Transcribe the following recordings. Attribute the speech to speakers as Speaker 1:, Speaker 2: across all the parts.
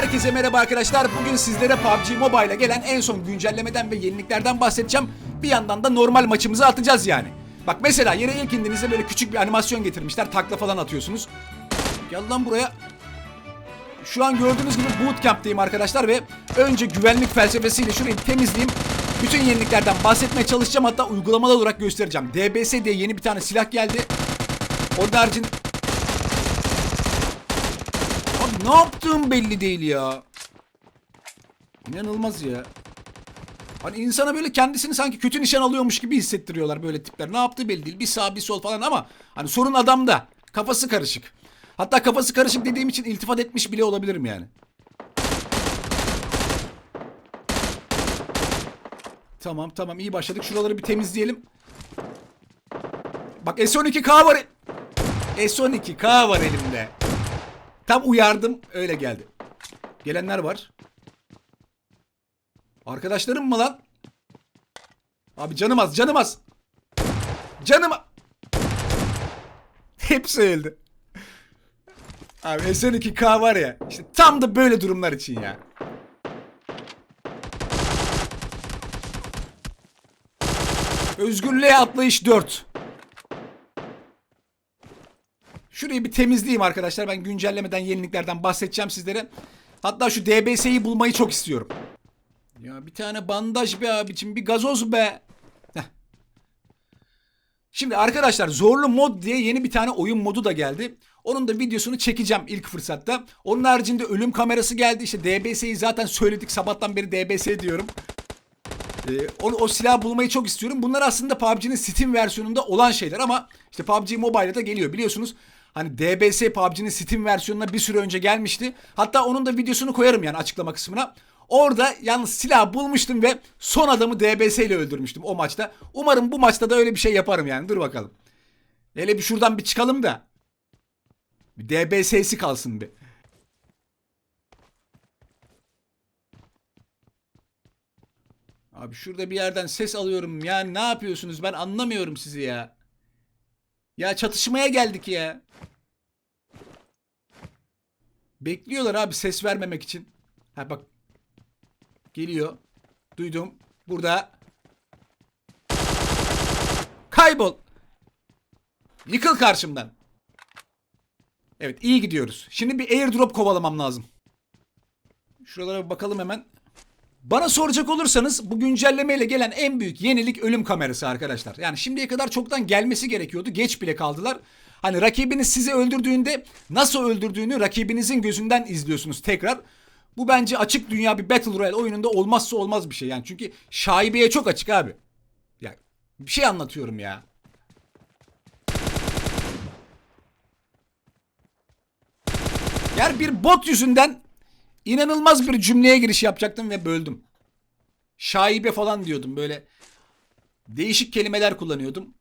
Speaker 1: Herkese merhaba arkadaşlar. Bugün sizlere PUBG Mobile'a gelen en son güncellemeden ve yeniliklerden bahsedeceğim. Bir yandan da normal maçımızı atacağız yani. Bak mesela yere ilk indiğinizde böyle küçük bir animasyon getirmişler. Takla falan atıyorsunuz. Gel lan buraya. Şu an gördüğünüz gibi bootcamp'teyim arkadaşlar ve önce güvenlik felsefesiyle şurayı temizleyeyim. Bütün yeniliklerden bahsetmeye çalışacağım hatta uygulamalı olarak göstereceğim. DBS diye yeni bir tane silah geldi. Onun haricinde ne yaptığım belli değil ya. İnanılmaz ya. Hani insana böyle kendisini sanki kötü nişan alıyormuş gibi hissettiriyorlar böyle tipler. Ne yaptığı belli değil. Bir sağ bir sol falan ama hani sorun adamda. Kafası karışık. Hatta kafası karışık dediğim için iltifat etmiş bile olabilirim yani. Tamam tamam iyi başladık. Şuraları bir temizleyelim. Bak S12K var. S12K var elimde. Tam uyardım öyle geldi. Gelenler var. Arkadaşlarım mı lan? Abi canım az canım az. Canım Hepsi öldü. Abi SN2K var ya işte tam da böyle durumlar için ya. Özgürlüğe atlayış 4. Şurayı bir temizleyeyim arkadaşlar. Ben güncellemeden yeniliklerden bahsedeceğim sizlere. Hatta şu DBS'yi bulmayı çok istiyorum. Ya bir tane bandaj be abicim. Bir gazoz be. Heh. Şimdi arkadaşlar zorlu mod diye yeni bir tane oyun modu da geldi. Onun da videosunu çekeceğim ilk fırsatta. Onun haricinde ölüm kamerası geldi. İşte DBS'yi zaten söyledik. Sabahtan beri DBS diyorum. Ee, o, o silahı bulmayı çok istiyorum. Bunlar aslında PUBG'nin Steam versiyonunda olan şeyler ama işte PUBG Mobile'da da geliyor biliyorsunuz. Hani DBS PUBG'nin Steam versiyonuna bir süre önce gelmişti. Hatta onun da videosunu koyarım yani açıklama kısmına. Orada yalnız silah bulmuştum ve son adamı DBS ile öldürmüştüm o maçta. Umarım bu maçta da öyle bir şey yaparım yani. Dur bakalım. Hele bir şuradan bir çıkalım da. Bir DBS'si kalsın bir. Abi şurada bir yerden ses alıyorum. Yani ne yapıyorsunuz? Ben anlamıyorum sizi ya. Ya çatışmaya geldik ya. Bekliyorlar abi ses vermemek için. Ha bak. Geliyor. Duydum. Burada. Kaybol. Yıkıl karşımdan. Evet iyi gidiyoruz. Şimdi bir airdrop kovalamam lazım. Şuralara bakalım hemen. Bana soracak olursanız bu güncellemeyle gelen en büyük yenilik ölüm kamerası arkadaşlar. Yani şimdiye kadar çoktan gelmesi gerekiyordu. Geç bile kaldılar. Hani rakibiniz sizi öldürdüğünde nasıl öldürdüğünü rakibinizin gözünden izliyorsunuz tekrar. Bu bence açık dünya bir Battle Royale oyununda olmazsa olmaz bir şey. Yani çünkü şaibeye çok açık abi. Ya bir şey anlatıyorum ya. Yani bir bot yüzünden inanılmaz bir cümleye giriş yapacaktım ve böldüm. Şaibe falan diyordum böyle. Değişik kelimeler kullanıyordum.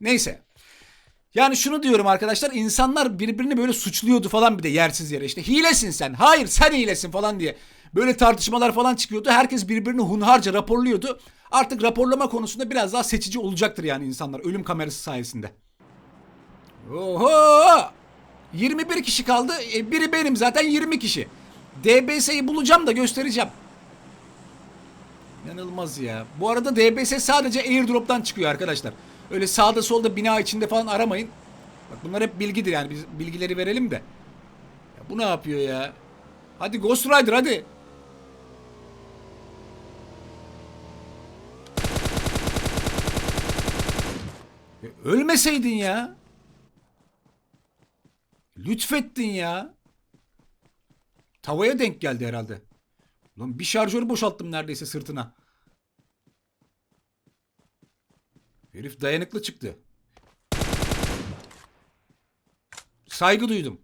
Speaker 1: Neyse. Yani şunu diyorum arkadaşlar insanlar birbirini böyle suçluyordu falan bir de yersiz yere işte hilesin sen hayır sen hilesin falan diye böyle tartışmalar falan çıkıyordu herkes birbirini hunharca raporluyordu artık raporlama konusunda biraz daha seçici olacaktır yani insanlar ölüm kamerası sayesinde. Oho 21 kişi kaldı e, biri benim zaten 20 kişi DBS'yi bulacağım da göstereceğim. İnanılmaz ya. Bu arada DBS sadece airdrop'tan çıkıyor arkadaşlar. Öyle sağda solda bina içinde falan aramayın. Bak bunlar hep bilgidir yani biz bilgileri verelim de. Ya bu ne yapıyor ya? Hadi Ghost Rider hadi. Ya ölmeseydin ya. Lütfettin ya. Tavaya denk geldi herhalde. Lan bir şarjörü boşalttım neredeyse sırtına. Herif dayanıklı çıktı. Saygı duydum.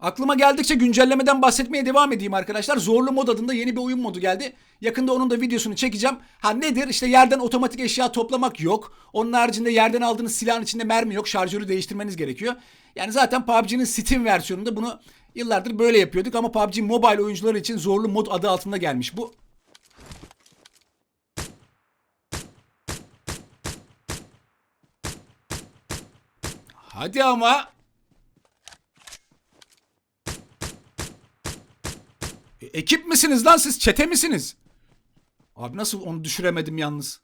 Speaker 1: Aklıma geldikçe güncellemeden bahsetmeye devam edeyim arkadaşlar. Zorlu mod adında yeni bir oyun modu geldi. Yakında onun da videosunu çekeceğim. Ha nedir? İşte yerden otomatik eşya toplamak yok. Onun haricinde yerden aldığınız silahın içinde mermi yok. Şarjörü değiştirmeniz gerekiyor. Yani zaten PUBG'nin Steam versiyonunda bunu yıllardır böyle yapıyorduk. Ama PUBG Mobile oyuncuları için zorlu mod adı altında gelmiş bu. Hadi ama. ekip misiniz lan siz? Çete misiniz? Abi nasıl onu düşüremedim yalnız?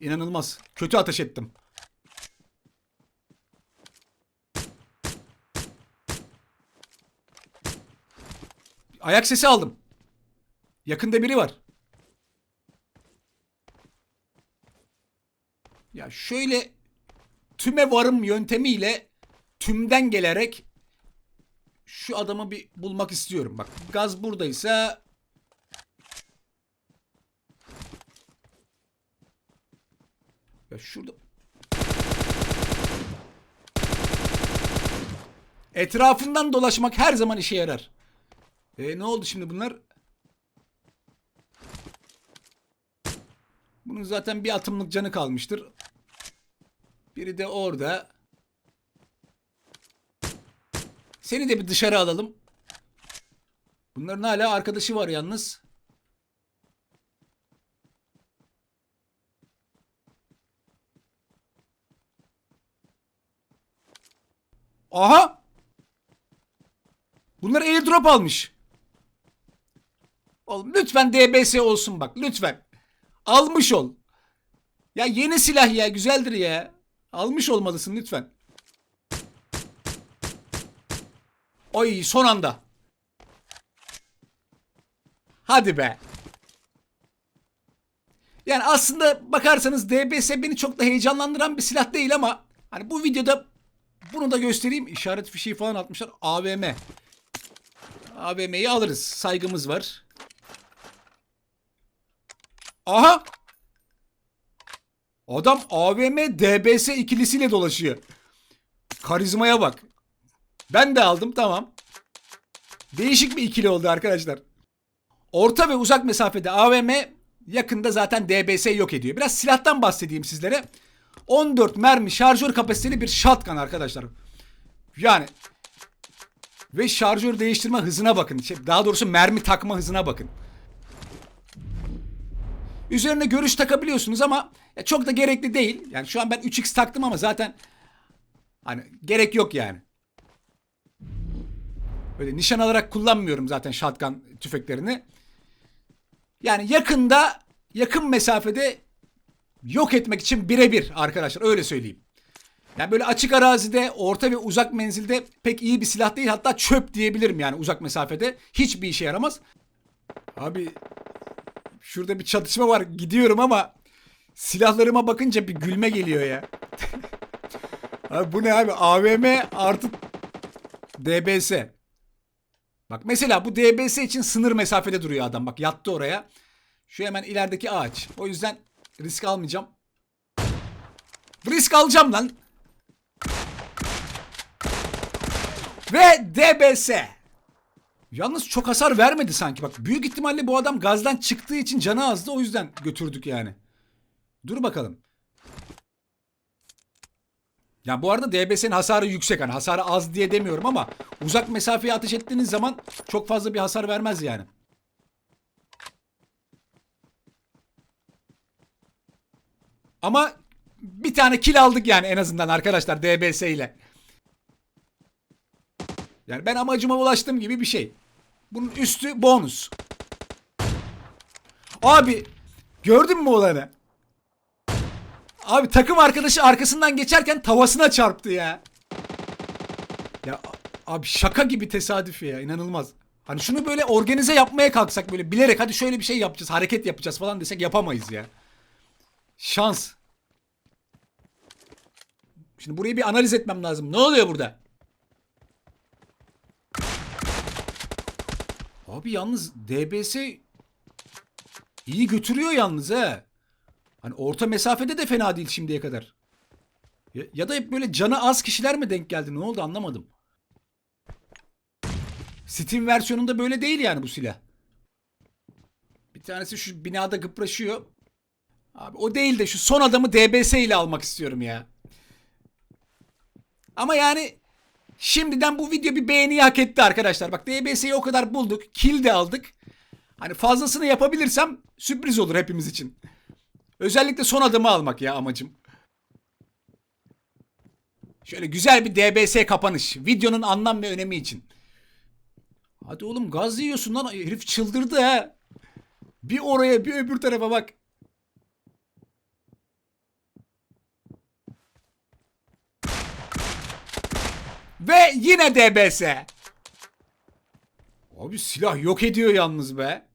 Speaker 1: İnanılmaz. Kötü ateş ettim. Ayak sesi aldım. Yakında biri var. Ya şöyle tüme varım yöntemiyle tümden gelerek şu adamı bir bulmak istiyorum. Bak gaz buradaysa ya şurada etrafından dolaşmak her zaman işe yarar. E ne oldu şimdi bunlar? Bunun zaten bir atımlık canı kalmıştır. Biri de orada. Seni de bir dışarı alalım. Bunların hala arkadaşı var yalnız. Aha! Bunlar airdrop almış. Oğlum lütfen DBS olsun bak lütfen. Almış ol. Ya yeni silah ya güzeldir ya. Almış olmalısın lütfen. Oy son anda. Hadi be. Yani aslında bakarsanız DBS beni çok da heyecanlandıran bir silah değil ama hani bu videoda bunu da göstereyim. İşaret fişeği falan atmışlar. AVM. AVM'yi alırız. Saygımız var. Aha! Adam AVM DBS ikilisiyle dolaşıyor. Karizmaya bak. Ben de aldım tamam. Değişik bir ikili oldu arkadaşlar. Orta ve uzak mesafede AVM yakında zaten DBS yok ediyor. Biraz silahtan bahsedeyim sizlere. 14 mermi şarjör kapasiteli bir shotgun arkadaşlar. Yani ve şarjör değiştirme hızına bakın. Şey, Daha doğrusu mermi takma hızına bakın. Üzerine görüş takabiliyorsunuz ama çok da gerekli değil. Yani şu an ben 3x taktım ama zaten hani gerek yok yani. Böyle nişan alarak kullanmıyorum zaten shotgun tüfeklerini. Yani yakında, yakın mesafede yok etmek için birebir arkadaşlar öyle söyleyeyim. Yani böyle açık arazide, orta ve uzak menzilde pek iyi bir silah değil. Hatta çöp diyebilirim yani uzak mesafede. Hiçbir işe yaramaz. Abi şurada bir çatışma var. Gidiyorum ama silahlarıma bakınca bir gülme geliyor ya. abi bu ne abi? AVM artı DBS. Bak mesela bu DBS için sınır mesafede duruyor adam. Bak yattı oraya. Şu hemen ilerideki ağaç. O yüzden risk almayacağım. Risk alacağım lan. Ve DBS. Yalnız çok hasar vermedi sanki. Bak büyük ihtimalle bu adam gazdan çıktığı için canı azdı. O yüzden götürdük yani. Dur bakalım. Ya bu arada DBS'nin hasarı yüksek. Hani hasarı az diye demiyorum ama uzak mesafeye ateş ettiğiniz zaman çok fazla bir hasar vermez yani. Ama bir tane kill aldık yani en azından arkadaşlar DBS ile. Yani ben amacıma ulaştığım gibi bir şey. Bunun üstü bonus. Abi gördün mü olanı? Abi takım arkadaşı arkasından geçerken tavasına çarptı ya. Ya abi şaka gibi tesadüf ya inanılmaz. Hani şunu böyle organize yapmaya kalksak böyle bilerek hadi şöyle bir şey yapacağız hareket yapacağız falan desek yapamayız ya. Şans. Şimdi burayı bir analiz etmem lazım. Ne oluyor burada? Abi yalnız DBS iyi götürüyor yalnız he. Hani orta mesafede de fena değil şimdiye kadar. Ya, ya da hep böyle canı az kişiler mi denk geldi? Ne oldu anlamadım. Steam versiyonunda böyle değil yani bu silah. Bir tanesi şu binada gıpraşıyor. Abi o değil de şu son adamı DBS ile almak istiyorum ya. Ama yani şimdiden bu video bir beğeni hak etti arkadaşlar. Bak DBS'yi o kadar bulduk. Kill de aldık. Hani fazlasını yapabilirsem sürpriz olur hepimiz için. Özellikle son adımı almak ya amacım. Şöyle güzel bir DBS kapanış. Videonun anlam ve önemi için. Hadi oğlum gaz yiyorsun lan. Herif çıldırdı ha. Bir oraya bir öbür tarafa bak. Ve yine DBS. Abi silah yok ediyor yalnız be.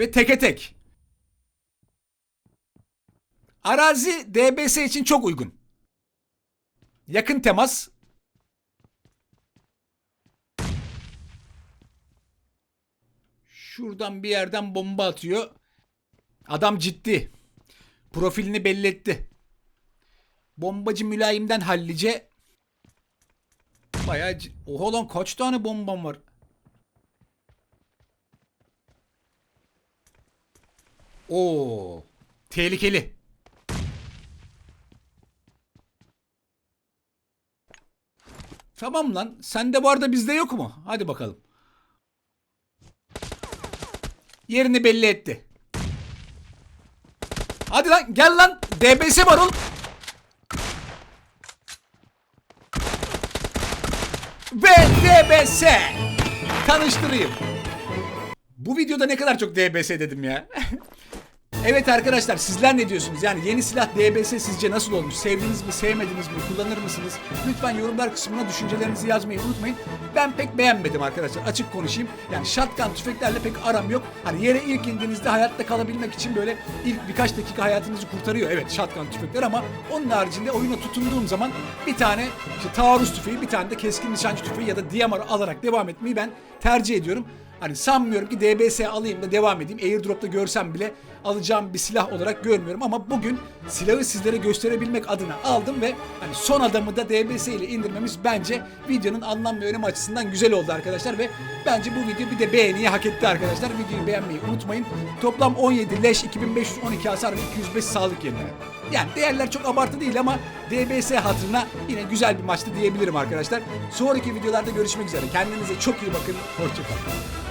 Speaker 1: Ve teke tek. Arazi DBS için çok uygun. Yakın temas. Şuradan bir yerden bomba atıyor. Adam ciddi. Profilini belli etti. Bombacı mülayimden hallice. Bayağı... Oha lan kaç tane bombam var? Oo, tehlikeli. Tamam lan. Sende var da bizde yok mu? Hadi bakalım. Yerini belli etti. Hadi lan gel lan. DBS var oğlum. Ve DBS. Tanıştırayım. Bu videoda ne kadar çok DBS dedim ya. evet arkadaşlar sizler ne diyorsunuz? Yani yeni silah DBS sizce nasıl olmuş? Sevdiniz mi, sevmediniz mi? Kullanır mısınız? Lütfen yorumlar kısmına düşüncelerinizi yazmayı unutmayın. Ben pek beğenmedim arkadaşlar. Açık konuşayım. Yani shotgun tüfeklerle pek aram yok. Hani yere ilk indiğinizde hayatta kalabilmek için böyle ilk birkaç dakika hayatınızı kurtarıyor. Evet shotgun tüfekler ama onun haricinde oyuna tutunduğum zaman bir tane işte taarruz tüfeği, bir tane de keskin nişancı tüfeği ya da DMR alarak devam etmeyi ben tercih ediyorum. Hani sanmıyorum ki DBS alayım da devam edeyim. Airdrop'ta görsem bile alacağım bir silah olarak görmüyorum ama bugün silahı sizlere gösterebilmek adına aldım ve hani son adamı da DBS ile indirmemiz bence videonun anlam ve önemi açısından güzel oldu arkadaşlar ve bence bu video bir de beğeniyi hak etti arkadaşlar. Videoyu beğenmeyi unutmayın. Toplam 17 leş, 2512 hasar ve 205 sağlık yerine. Yani değerler çok abartı değil ama DBS hatırına yine güzel bir maçtı diyebilirim arkadaşlar. Sonraki videolarda görüşmek üzere. Kendinize çok iyi bakın. Hoşçakalın.